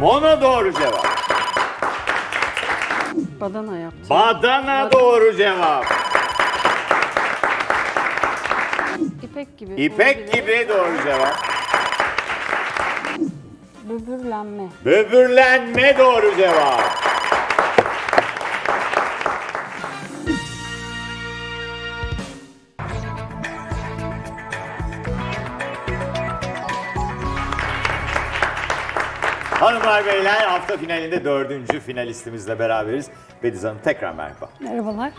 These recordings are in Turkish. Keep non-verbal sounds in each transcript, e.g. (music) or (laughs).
Mono doğru cevap. Badana yaptım. Badana doğru cevap. İpek gibi. İpek olabilir. gibi doğru cevap. Böbürlenme. Böbürlenme doğru cevap. Hanımlar beyler hafta finalinde dördüncü finalistimizle beraberiz. Bediz Hanım tekrar merhaba. Merhabalar.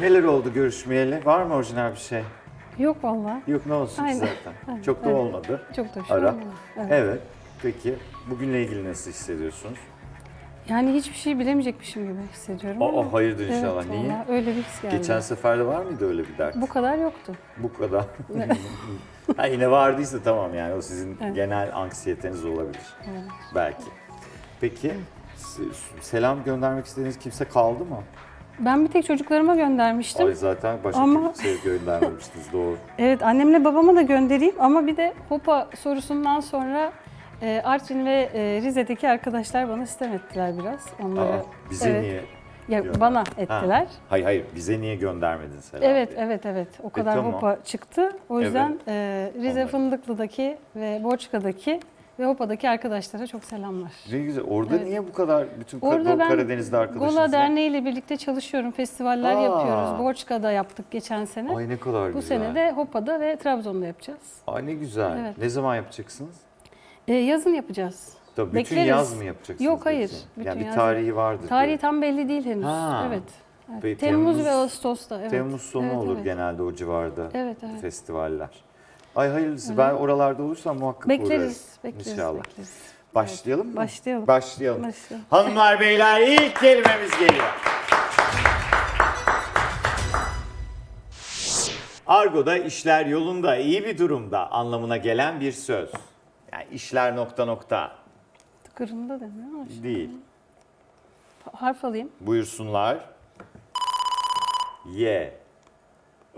Neler oldu görüşmeyeli? Var mı orijinal bir şey? Yok vallahi. Yok ne olsun ki Aynen. zaten. Aynen, Çok da evet. olmadı. Çok da hoş Ara. Evet. Evet. Peki bugünle ilgili nasıl hissediyorsunuz? Yani hiçbir şey bilemeyecekmişim gibi hissediyorum Aa, ama. hayırdır inşallah. Evet, Niye? vallahi Öyle bir his geldi. Geçen sefer de var mıydı öyle bir dert? Bu kadar yoktu. Bu kadar. (laughs) (laughs) ha, yine vardıysa tamam yani o sizin genel anksiyeteniz olabilir. Belki. Peki se- selam göndermek istediğiniz kimse kaldı mı? Ben bir tek çocuklarıma göndermiştim. Ay zaten başka Ama- kimseye (laughs) göndermemiştiniz doğru. Evet annemle babama da göndereyim ama bir de Hopa sorusundan sonra e, Artvin ve e, Rize'deki arkadaşlar bana sistem ettiler biraz. Onlara, Aa, bize evet. niye? Ya, bana Ha, ettiler. Hayır hayır bize niye göndermedin selam? Evet, evet, evet. O kadar tamam. Hopa çıktı. O yüzden e, Rize Anladım. Fındıklı'daki ve Borçka'daki ve Hopa'daki arkadaşlara çok selamlar. Ne güzel. Orada Evet. niye bu kadar bütün Orada Doğu ben Karadeniz'de arkadaşınız Gola? Derneği ile birlikte çalışıyorum. Festivaller Aa. yapıyoruz. Borçka'da yaptık geçen sene. Ay ne kadar Bu güzel. sene de Hopa'da ve Trabzon'da yapacağız. Ay ne güzel. Evet. Ne zaman yapacaksınız? E, yazın yapacağız. Tabii bütün Bekleriz. yaz mı yapacaksınız? Yok, hayır. Bütün yani bir yaz- tarihi vardır. Tarihi diyor. tam belli değil henüz. Ha. Evet. evet. Temmuz, Temmuz- ve Ağustos'ta. Evet. Temmuz sonu Evet, olur evet. genelde o civarda Evet, evet. festivaller. Ay hayırlısı. Ben oralarda olursam muhakkak. Bekleriz, bekleriz, İnşallah. bekleriz. Başlayalım mı? Başlayalım. Başlayalım. Başlayalım. Hanımlar beyler ilk kelimemiz geliyor. Argo'da işler yolunda, iyi bir durumda anlamına gelen bir söz. Yani işler nokta nokta Tıkırında demiyor ama değil. Harf alayım. Buyursunlar. Ye.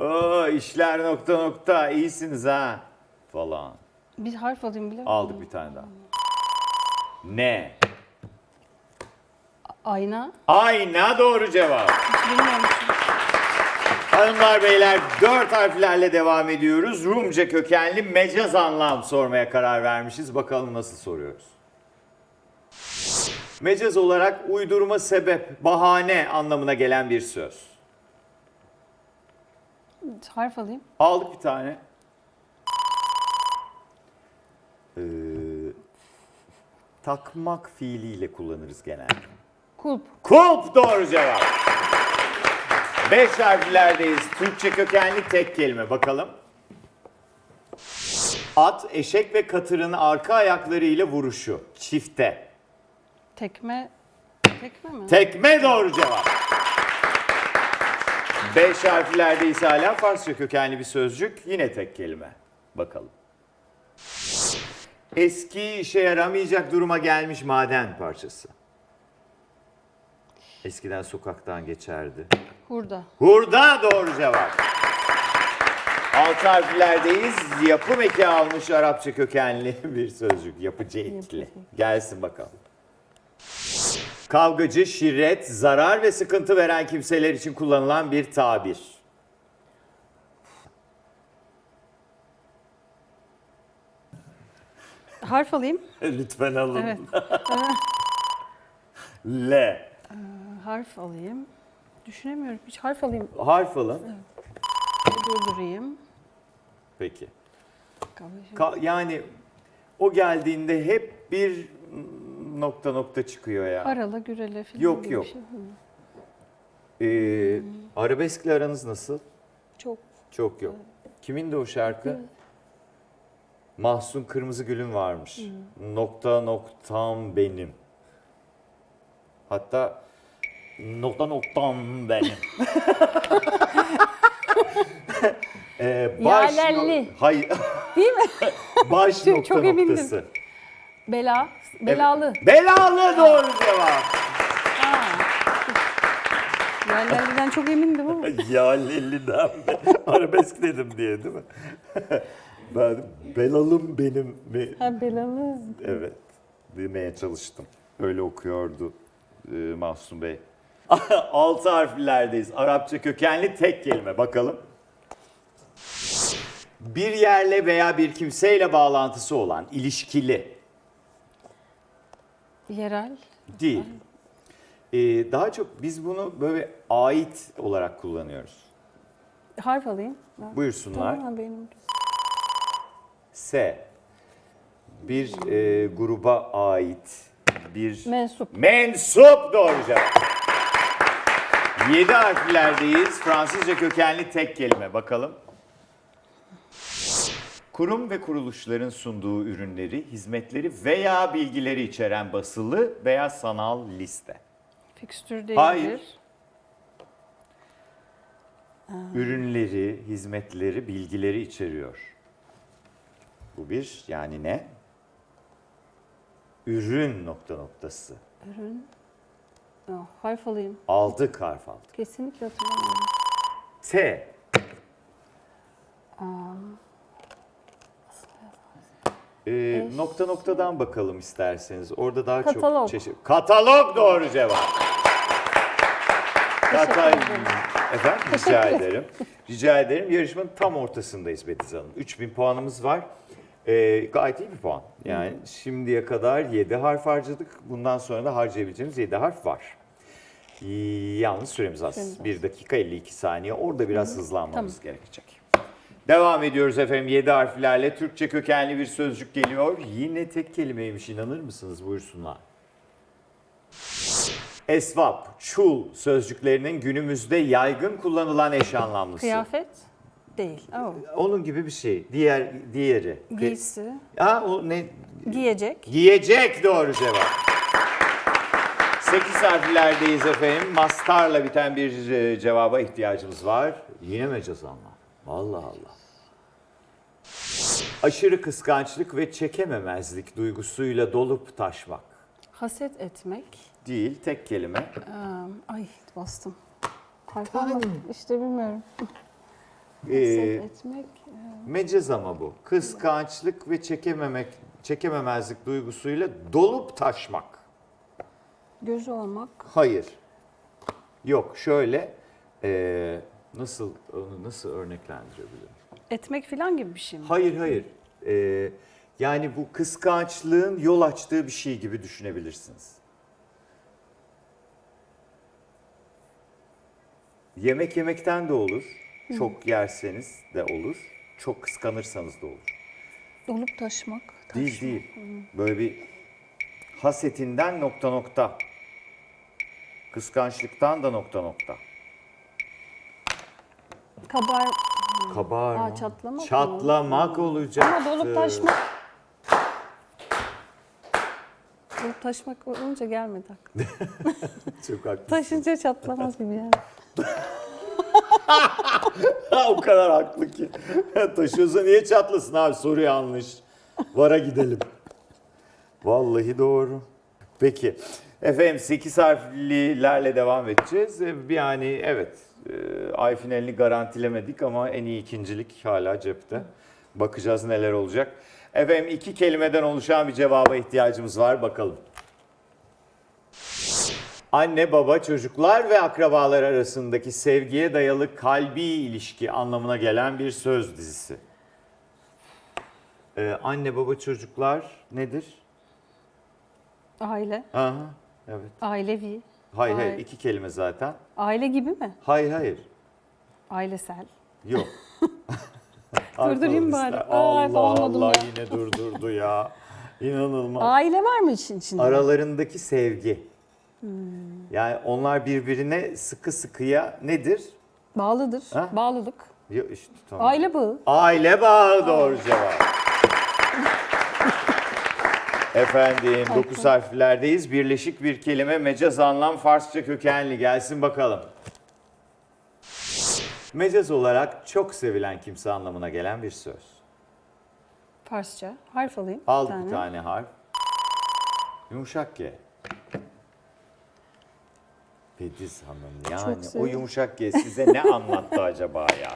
Oo işler nokta nokta iyisiniz ha falan. Bir harf alayım bile. Aldık bir tane daha. Ne? Ayna. Ayna doğru cevap. Bilmiyorum. Hanımlar beyler dört harflerle devam ediyoruz. Rumca kökenli mecaz anlam sormaya karar vermişiz. Bakalım nasıl soruyoruz. Mecaz olarak uydurma sebep, bahane anlamına gelen bir söz. Harf alayım. Aldık bir tane. Ee, takmak fiiliyle kullanırız genelde. Kulp. Kulp doğru cevap. Beş harflerdeyiz. Türkçe kökenli tek kelime. Bakalım. At, eşek ve katırın arka ayaklarıyla vuruşu. Çifte. Tekme. Tekme mi? Tekme doğru cevap. Beş harflerdeyiz hala Farsça kökenli bir sözcük. Yine tek kelime. Bakalım. Eski işe yaramayacak duruma gelmiş maden parçası. Eskiden sokaktan geçerdi. Hurda. Hurda doğru cevap. Altı harflerdeyiz. Yapım eki almış Arapça kökenli (laughs) bir sözcük. Yapıcı ekli. Gelsin bakalım. Kavgacı, şirret, zarar ve sıkıntı veren kimseler için kullanılan bir tabir. Harf alayım. (laughs) Lütfen alın. Evet. (laughs) L. Harf alayım. Düşünemiyorum. Hiç harf alayım. Harf alın. Durdurayım. Peki. Ka- yani o geldiğinde hep bir nokta nokta çıkıyor ya. Arala, gürele falan Yok, gibi bir yok. şey. Hı. Ee, arabeskle aranız nasıl? Çok. Çok yok. Kimin de o şarkı? Mahsun Kırmızıgül'ün varmış. Nokta noktam benim. Hatta nokta noktam benim. (laughs) ee, baş no- Yalerli. Hayır. Değil mi? (laughs) baş Çok- nokta çok emindim. noktası. Bela. Belalı. Belalı doğru cevap. Yerlerden çok emindim ama. (laughs) ya Lelli'den? Arabesk dedim diye değil mi? ben belalım benim mi? Ha belalı. Evet. Demeye çalıştım. Öyle okuyordu e, Mahsun Bey. (laughs) Altı harflerdeyiz. Arapça kökenli tek kelime. Bakalım. Bir yerle veya bir kimseyle bağlantısı olan ilişkili Yerel. değil. Ee, daha çok biz bunu böyle ait olarak kullanıyoruz. Harf alayım. Ben- Buyursunlar. Tamam benim. S. Bir e, gruba ait bir Mensup. mensup doğru cevap. 7 harflerdeyiz. Fransızca kökenli tek kelime. Bakalım. Kurum ve kuruluşların sunduğu ürünleri, hizmetleri veya bilgileri içeren basılı veya sanal liste. Fikstür değildir. Hayır. Ürünleri, hizmetleri, bilgileri içeriyor. Bu bir yani ne? Ürün nokta noktası. Ürün. Oh, harf alayım. Aldık harf aldık. Kesinlikle hatırlamıyorum. T. Ee, nokta noktadan bakalım isterseniz. Orada daha Katalog. çok çeşit. Katalog doğru cevap. Ederim. Efendim rica ederim. Rica ederim. Yarışmanın tam ortasındayız Bediz Hanım. 3000 puanımız var. Ee, gayet iyi bir puan. Yani şimdiye kadar 7 harf harcadık. Bundan sonra da harcayabileceğimiz 7 harf var. Yalnız süremiz az. Süremiz az. 1 dakika 52 saniye. Orada biraz hızlanmamız gerekecek. Devam ediyoruz efendim. 7 harflerle Türkçe kökenli bir sözcük geliyor. Yine tek kelimeymiş inanır mısınız? Buyursunlar. Esvap, çul sözcüklerinin günümüzde yaygın kullanılan eş anlamlısı. Kıyafet değil. Oh. Onun gibi bir şey. Diğer diğeri. Giysi. Ha o ne? Giyecek. Giyecek doğru cevap. 8 harflerdeyiz efendim. Mastarla biten bir e, cevaba ihtiyacımız var. Yine mecaz anlam. Allah Allah. Aşırı kıskançlık ve çekememezlik duygusuyla dolup taşmak. Haset etmek. Değil, tek kelime. Ee, ay bastım. Almadım. İşte bilmiyorum. Ee, Haset etmek. mecaz ama bu. Kıskançlık ve çekememek, çekememezlik duygusuyla dolup taşmak. Gözü olmak. Hayır. Yok şöyle eee, nasıl onu nasıl örneklendirebilirim? Etmek falan gibi bir şey mi? Hayır hayır. Eee, yani bu kıskançlığın yol açtığı bir şey gibi düşünebilirsiniz. Yemek yemekten de olur. Çok yerseniz de olur. Çok kıskanırsanız da olur. Dolup taşmak. Değil taşmak. değil. Böyle bir hasetinden nokta nokta. Kıskançlıktan da nokta nokta. Kabar. Kabarma. Aa, çatlamak? Çatlamak olacak. Ama dolup taşmak. Dolup taşmak olunca gelmedi aklıma. (laughs) Çok haklısın. Taşınca çatlamaz gibi yani. o kadar haklı ki. Taşıyorsa niye çatlasın abi? Soru yanlış. Vara gidelim. Vallahi doğru. Peki. Efendim 8 harflilerle devam edeceğiz. Bir yani evet e, ay finalini garantilemedik ama en iyi ikincilik hala cepte. Bakacağız neler olacak. Efendim iki kelimeden oluşan bir cevaba ihtiyacımız var. Bakalım. Anne, baba, çocuklar ve akrabalar arasındaki sevgiye dayalı kalbi ilişki anlamına gelen bir söz dizisi. Ee, anne, baba, çocuklar nedir? Aile. Aha, evet. Ailevi. Hayır, hayır, iki kelime zaten. Aile gibi mi? Hayır, hayır, Ailesel. yok. (laughs) Durdurayım bari. Allah olmadım Allah ya. yine durdurdu ya. İnanılmaz. Aile var mı için içinde? Aralarındaki sevgi. Hmm. Yani onlar birbirine sıkı sıkıya nedir? Bağlıdır. Ha? Bağlılık. Yok işte tamam. Aile bağı. Aile bağı doğru cevap. Efendim 9 harflerdeyiz. Birleşik bir kelime mecaz anlam Farsça kökenli gelsin bakalım. Mecaz olarak çok sevilen kimse anlamına gelen bir söz. Farsça. Harf alayım. Al bir tane harf. Yumuşak G. Bediz Hanım yani o seviyorum. yumuşak G size ne (laughs) anlattı acaba ya?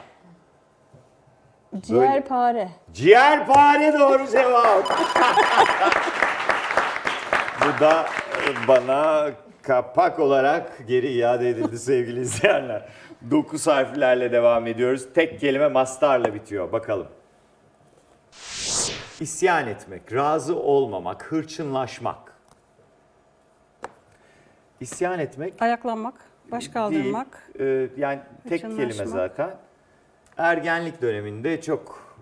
Ciğerpare. Ciğerpare doğru cevap. (laughs) Bu da bana kapak olarak geri iade edildi sevgili izleyenler. 9 harflerle devam ediyoruz. Tek kelime mastarla bitiyor. Bakalım. İsyan etmek, razı olmamak, hırçınlaşmak. İsyan etmek Ayaklanmak, baş kaldırmak. Değil. Ee, yani tek kelime zaten. Ergenlik döneminde çok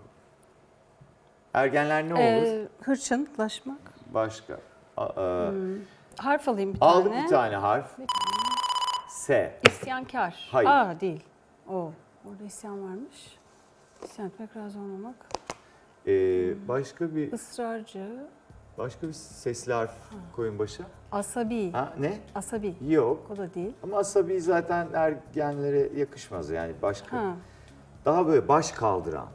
Ergenler ne olur? Ee, hırçınlaşmak. Başka. A- a- Harf alayım bir tane. bir tane harf. S. İsyankar. Hayır. Aa değil. O. Orada isyan varmış. İsyan etmek, razı olmamak. Ee, başka bir Israrcı, başka bir sesli harf koyun başa. asabi. Ha ne? Asabi. Yok. O da değil. Ama asabi zaten ergenlere yakışmaz yani başka. Ha. Daha böyle baş kaldıran.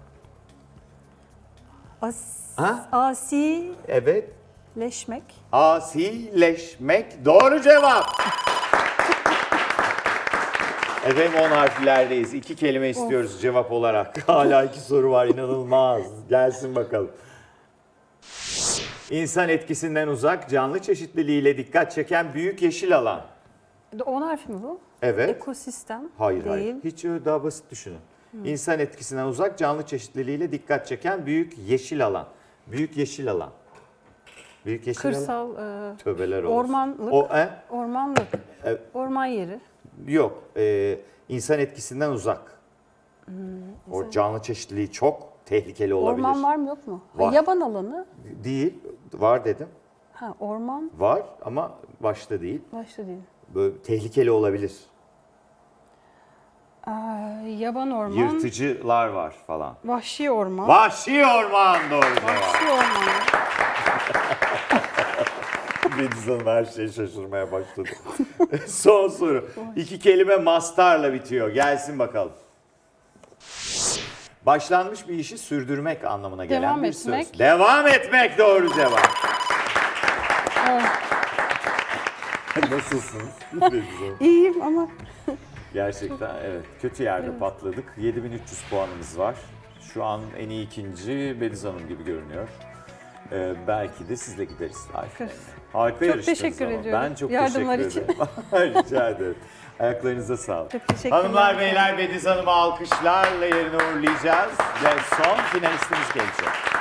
As Ha? asileşmek. Evet. Asileşmek doğru cevap. Efendim 10 harflerdeyiz. İki kelime istiyoruz cevap olarak. (laughs) Hala iki soru var inanılmaz. Gelsin bakalım. İnsan etkisinden uzak, canlı çeşitliliğiyle dikkat çeken büyük yeşil alan. On harf mi bu? Evet. Ekosistem. Hayır değil. hayır. Hiç öyle daha basit düşünün. İnsan etkisinden uzak, canlı çeşitliliğiyle dikkat çeken büyük yeşil alan. Büyük yeşil alan. Büyük yeşil alan. Kırsal, e, Tövbeler olsun. Ormanlık. O, e? ormanlık. Evet. Orman yeri. Yok. E, insan etkisinden uzak. o canlı çeşitliliği çok tehlikeli olabilir. Orman var mı yok mu? Ha, Var. yaban alanı. Değil. Var dedim. Ha orman Var ama başta değil. başta değil. Böyle tehlikeli olabilir. Aa, yaban orman. Yırtıcılar var falan. Vahşi orman. Vahşi orman doğru cevap. Vahşi orman. Hanım her şeye şaşırmaya başladı. (laughs) Son soru. İki kelime mastarla bitiyor. Gelsin bakalım. Başlanmış bir işi sürdürmek anlamına gelen Devam bir etmek. söz. Devam etmek doğru cevap. (laughs) Nasılsınız? İyiyim ama Gerçekten evet. Kötü yerde patladık. 7300 puanımız var. Şu an en iyi ikinci Bediz Hanım gibi görünüyor. Ee, belki de sizle gideriz. Harika. Bakarız. Harika Çok teşekkür ama. ediyorum. Ben çok Yardımlar teşekkür için. (laughs) ederim. Rica ederim. Ayaklarınıza sağlık. çok teşekkürler. Hanımlar beyler Bediz Hanım'ı alkışlarla yerine uğurlayacağız. Ve son finalistimiz gelecek.